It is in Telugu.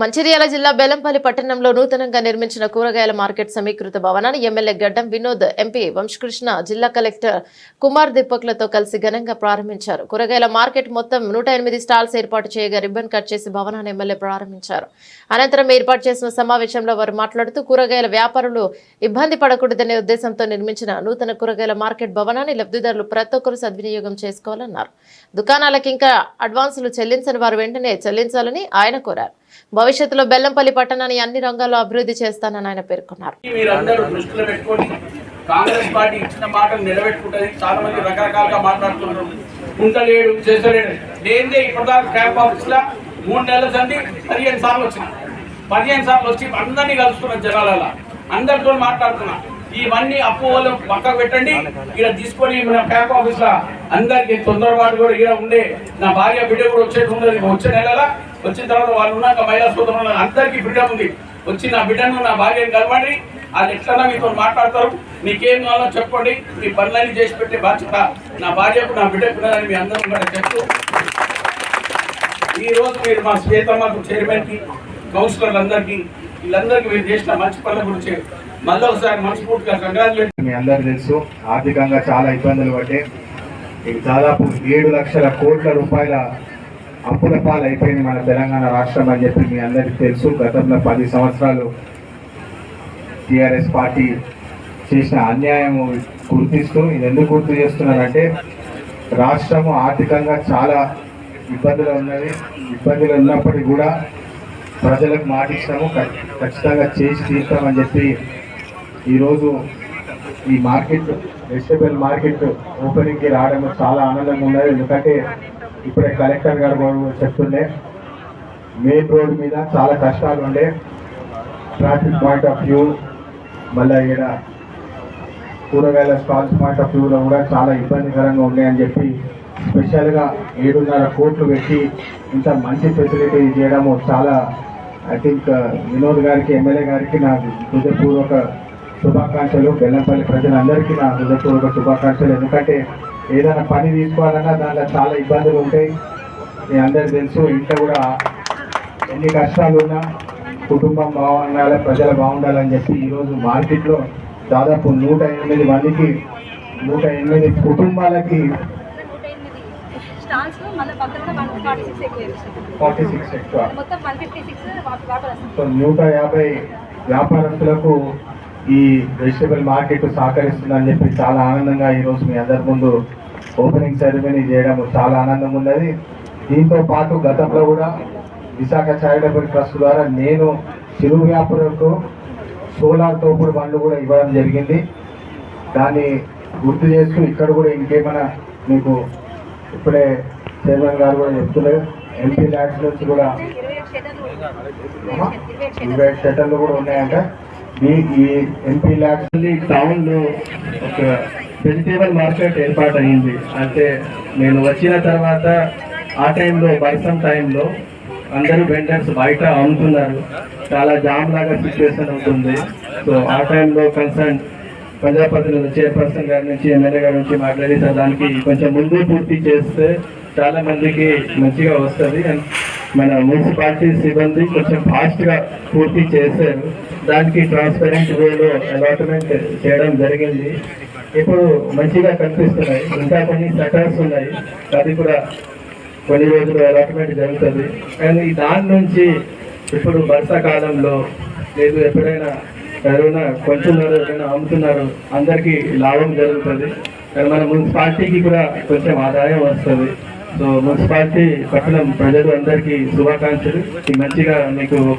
మంచిర్యాల జిల్లా బెలంపల్లి పట్టణంలో నూతనంగా నిర్మించిన కూరగాయల మార్కెట్ సమీకృత భవనాన్ని ఎమ్మెల్యే గడ్డం వినోద్ ఎంపీ వంశకృష్ణ జిల్లా కలెక్టర్ కుమార్ దీపక్లతో కలిసి ఘనంగా ప్రారంభించారు. కూరగాయల మార్కెట్ మొత్తం నూట ఎనిమిది స్టాల్స్ ఏర్పాటు చేయగా రిబ్బన్ కట్ చేసి భవనాన్ని ఎమ్మెల్యే ప్రారంభించారు. అనంతరం ఏర్పాటు చేసిన సమావేశంలో వారు మాట్లాడుతూ కూరగాయల వ్యాపారులు ఇబ్బంది పడకూడదనే ఉద్దేశంతో నిర్మించిన నూతన కూరగాయల మార్కెట్ భవనాన్ని లబ్ధిదారులు ప్రతి ఒక్కరూ సద్వినియోగం చేసుకోవాలన్నారు. దుకాణాలకు ఇంకా అడ్వాన్సులు చెల్లించని వారు వెంటనే చెల్లించాలని ఆయన కోరారు. భవిష్యత్తులో బెల్లంపల్లి పట్టణాన్ని అన్ని రంగాల్లో అభివృద్ధి చేస్తానని ఆయన పేర్కొన్నారు. కాంగ్రెస్ పార్టీ ఇచ్చిన మాటలు నిలబెట్టుకుంటది. చాలా మంది రకరకాలుగా మాట్లాడుతున్నారు. ఉండలేడు చేసలేడు. నేనే ఇప్పటిదాకా క్యాంప్ ఆఫీస్ లా మూడు నెలల సంది పదిహేను సార్లు వచ్చిన. పదిహేను సార్లు వచ్చి అందరినీ కలుస్తున్నాను జనాలలో. అందరితో మాట్లాడుతున్నా. ఇవన్నీ అప్పు వాళ్ళు పక్కకు పెట్టండి. ఇక్కడ తీసుకొని మన క్యాంప్ ఆఫీస్లో అందరికి తొందరపాటు కూడా ఇక్కడ ఉండే నా భార్య బిడ్డ కూడా వచ్చేది ఉన్నది వచ్చే నెలల వచ్చిన తర్వాత వాళ్ళు ఉన్నాక మహిళా సోదరులు అందరికీ ఫ్రీడమ్ ఉంది. వచ్చి నా బిడ్డను నా భార్యను కలవండి. అది ఎట్లన్నా మీతో మాట్లాడతారు. మీకేం కావాలో చెప్పండి. మీ పనులన్నీ చేసి పెట్టే బాధ్యత నా భార్యకు నా బిడ్డకు ఉన్నదని మీ అందరూ కూడా చెప్తూ ఈ రోజు మీరు మా శ్వేతమ్మకు చైర్మన్కి కౌన్సిలర్లందరికీ వీళ్ళందరికీ మీరు చేసిన మంచి పనుల గురించి మళ్ళీ ఒకసారి మనస్ఫూర్తిగా కంగ్రాచులేట్ మీ అందరికి తెలుసు ఆర్థికంగా చాలా ఇబ్బందులు పడ్డాయి. ఇది దాదాపు ఏడు లక్షల కోట్ల రూపాయల అప్పుల పాలైపోయింది అయిపోయింది మన తెలంగాణ రాష్ట్రం అని చెప్పి మీ అందరికీ తెలుసు. గతంలో పది సంవత్సరాలు టిఆర్ఎస్ పార్టీ చేసిన అన్యాయం గుర్తిస్తూ ఇది ఎందుకు గుర్తు చేస్తున్నానంటే రాష్ట్రము ఆర్థికంగా చాలా ఇబ్బందులు ఉన్నది. ఇబ్బందులు ఉన్నప్పటికీ కూడా ప్రజలకు మాట ఇస్తాము ఖచ్చితంగా చేసి తీస్తామని చెప్పి ఈరోజు ఈ మార్కెట్ వెజిటబుల్ మార్కెట్ ఓపెనింగ్కి రావడం చాలా ఆనందంగా ఉన్నది. ఎందుకంటే ఇప్పుడే కలెక్టర్ గారు కూడా చెప్తుండే మెయిన్ రోడ్ మీద చాలా కష్టాలు ఉండే ట్రాఫిక్ పాయింట్ ఆఫ్ వ్యూ మళ్ళీ ఇక్కడ కూరగాయల స్టాల్స్ పాయింట్ ఆఫ్ వ్యూలో కూడా చాలా ఇబ్బందికరంగా ఉన్నాయని చెప్పి స్పెషల్గా ఏడున్నర కోట్లు పెట్టి ఇంత మంచి ఫెసిలిటీ చేయడము చాలా ఐ థింక్ వినోద్ గారికి ఎమ్మెల్యే గారికి నా హృదయపూర్వక శుభాకాంక్షలు. బెల్లంపల్లి ప్రజలందరికీ నా హృదయపూర్వక శుభాకాంక్షలు. ఎందుకంటే ఏదైనా పని తీసుకోవాలన్నా దాంట్లో చాలా ఇబ్బందులు ఉంటాయి. మీ అందరికి తెలుసు ఇంట్లో కూడా ఎన్ని కష్టాలు ఉన్నా కుటుంబం బాగుండాలి ప్రజలు బాగుండాలని చెప్పి ఈరోజు మార్కెట్లో దాదాపు నూట ఎనిమిది మందికి నూట ఎనిమిది కుటుంబాలకి స్టాల్స్ మళ్ళీ పక్కన కూడా వన్ ఫార్టీ సిక్స్ ఎక్కువ. ఫార్టీ సిక్స్ ఎక్కువ. మొత్తం వన్ ఫిఫ్టీ సిక్స్ సో నూట యాభై వ్యాపారస్తులకు ఈ వెజిటబుల్ మార్కెట్ సహకరిస్తుందని చెప్పి చాలా ఆనందంగా ఈరోజు మీ అందరి ముందు ఓపెనింగ్ సెరమనీ చేయడం చాలా ఆనందంగా ఉన్నది. దీంతో పాటు గతంలో కూడా విశాఖ చారిటబుల్ ట్రస్ట్ ద్వారా నేను చిరు వ్యాపారులకు సోలార్ తోపుడు బండ్లు కూడా ఇవ్వడం జరిగింది. దాన్ని గుర్తు చేస్తూ ఇక్కడ కూడా ఇంకేమైనా మీకు ఇప్పుడే చైర్మన్ గారు కూడా చెప్తున్నారు. ఎంపీ ల్యాడ్స్ నుంచి కూడా ఇరవై షెటర్లు షటర్లు కూడా ఉన్నాయంట. ఈ ఈ ఎంపీ ల్యాబ్స్ టౌన్లో ఒక వెజిటేబుల్ మార్కెట్ ఏర్పాటు అయింది అంటే నేను వచ్చిన తర్వాత ఆ టైంలో బైసం టైంలో అందరూ వెండర్స్ బయట అమ్ముతున్నారు. చాలా జామ్ లాగా సిచ్యువేషన్ అవుతుంది. సో ఆ టైంలో కన్సర్న్ ప్రజాప్రతినిధులు చైర్పర్సన్ గారి నుంచి ఎమ్మెల్యే గారి నుంచి మాట్లాడి సార్ దానికి కొంచెం ముందు పూర్తి చేస్తే చాలా మందికి మంచిగా వస్తుంది. అండ్ మన మున్సిపాలిటీ సిబ్బంది కొంచెం ఫాస్ట్గా పూర్తి చేశారు. దానికి ట్రాన్స్పరెంట్ వేలో అలాట్మెంట్ చేయడం జరిగింది. ఇప్పుడు మంచిగా కనిపిస్తున్నాయి. ఇంకా కొన్ని సెటర్స్ ఉన్నాయి. అది కూడా కొన్ని రోజులు అలాట్మెంట్ జరుగుతుంది. కానీ దాని నుంచి ఇప్పుడు వర్షాకాలంలో లేదు ఎప్పుడైనా ఎవరైనా కొంటున్నారు ఎవరైనా అమ్ముతున్నారు అందరికీ లాభం జరుగుతుంది. మన మున్సిపాలిటీకి కూడా కొంచెం ఆదాయం వస్తుంది. సో మున్సిపాలిటీ పట్టణం ప్రజలు అందరికీ శుభాకాంక్షలు. ఈ మంచిగా మీకు